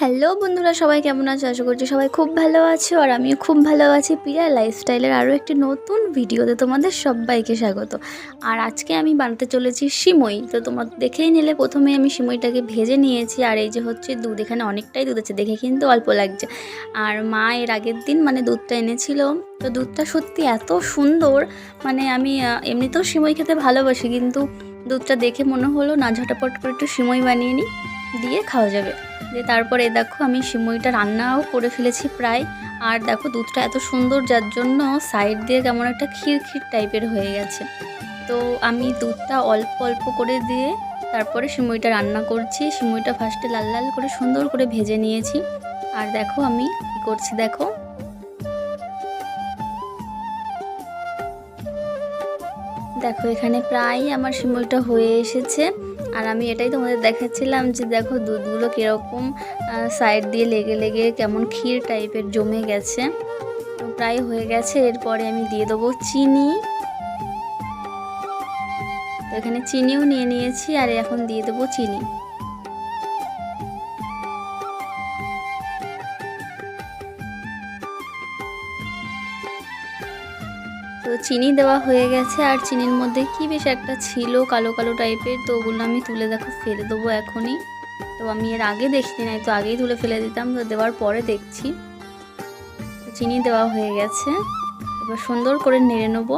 Hello বন্ধুরা, সবাই কেমন আছো? আশা করছি সবাই খুব ভালো আছো আর আমিও খুব ভালো আছি। প্রিয়া লাইফস্টাইলের আরও একটি নতুন ভিডিওতে তোমাদের সবাইকে স্বাগত। আর আজকে আমি বানাতে চলেছি সিমই। তো তোমার দেখেই নিলে প্রথমে আমি সিমইটাকে ভেজে নিয়েছি আর এই যে হচ্ছে দুধ, এখানে অনেকটাই দুধ আছে, দেখে কিন্তু অল্প লাগছে। আর মা এর আগের দিন মানে দুধটা এনেছিল। তো দুধটা সত্যি এত সুন্দর মানে আমি এমনিতেও সিমই খেতে ভালোবাসি, কিন্তু দুধটা দেখে মনে হলো, না ঝটাপট করে একটু সিমই বানিয়ে নিই। দিয়ে খাওয়া যাবে। দিয়ে তারপরে দেখো আমি সিমইটা রান্নাও করে ফেলেছি প্রায়। আর দেখো দুধটা এত সুন্দর, যার জন্য সাইড দিয়ে কেমন একটা ক্ষীর ক্ষীর টাইপের হয়ে গেছে। তো আমি দুধটা অল্প অল্প করে দিয়ে তারপরে সিমইটা রান্না করছি। সিমইটা ফার্স্টে লাল লাল করে সুন্দর করে ভেজে নিয়েছি। আর দেখো আমি কী করছি দেখো। দেখো এখানে প্রায় আমার সিমইটা হয়ে এসেছে। আর আমি এটাই তোমাদের দেখাচ্ছিলাম যে দেখো দুধগুলো কীরকম সাইড দিয়ে লেগে লেগে কেমন ক্ষীর টাইপের জমে গেছে। তো প্রায় হয়ে গেছে, এরপরে আমি দিয়ে দেবো চিনি। তো এখানে চিনিও নিয়ে নিয়েছি আর এখন দিয়ে দেবো চিনি। তো চিনি দেওয়া হয়ে গেছে, আর চিনির মধ্যে কি বেশ একটা ছিল কালো কালো টাইপের, তো ওগুলো আমি তুলে দেখো, ফেলে দেবো এখনই। তো আমি এর আগে দেখছি নাই তো আগেই তুলে ফেলে দিতাম, তো দেওয়ার পরে দেখছি। চিনি দেওয়া হয়ে গেছে, এবার সুন্দর করে নেড়ে নেব।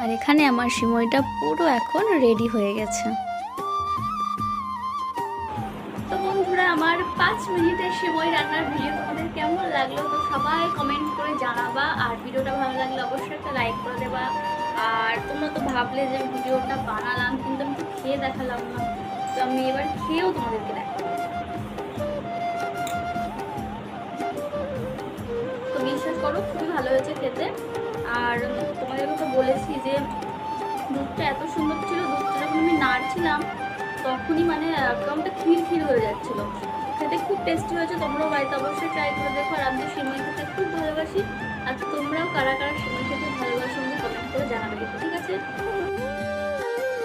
আর এখানে আমার সিমইটা পুরো এখন রেডি হয়ে গেছে। পাঁচ মিনিটের সিমই রান্নার ভিডিও তোমাদের কেমন লাগল তো সবাই কমেন্ট করে জানাবা। আর ভিডিওটা ভালো লাগলে অবশ্যই একটা লাইক করে দেবা। আর তোমরা তো ভাবলে যে ভিডিওটা বানালাম, কিন্তু আমি তো খেয়ে দেখালাম না। তো আমি এবার খেয়েও তোমাদেরকে দেখাবো। তো বিশ্বাস করো, খুবই ভালো হয়েছে খেতে। আর তোমাদেরকে তো বলেছি যে দুধটা এত সুন্দর ছিল, দুধটা যখন আমি নাড়ছিলাম, তখনই মানে অ্যাকাউন্টটা ক্ষীর ক্ষীর হয়ে যাচ্ছিল। খেতে খুব টেস্টি হয়েছে, তোমরাও বাড়িতে অবশ্যই ট্রাই করে দেখো আর আমি সিমাই খেতে খুব ভালোবাসি। আর তোমরাও কারা কারা সিমাই খেতে ভালোবাসো আমাকে কমেন্ট করে জানাবে ঠিক আছে?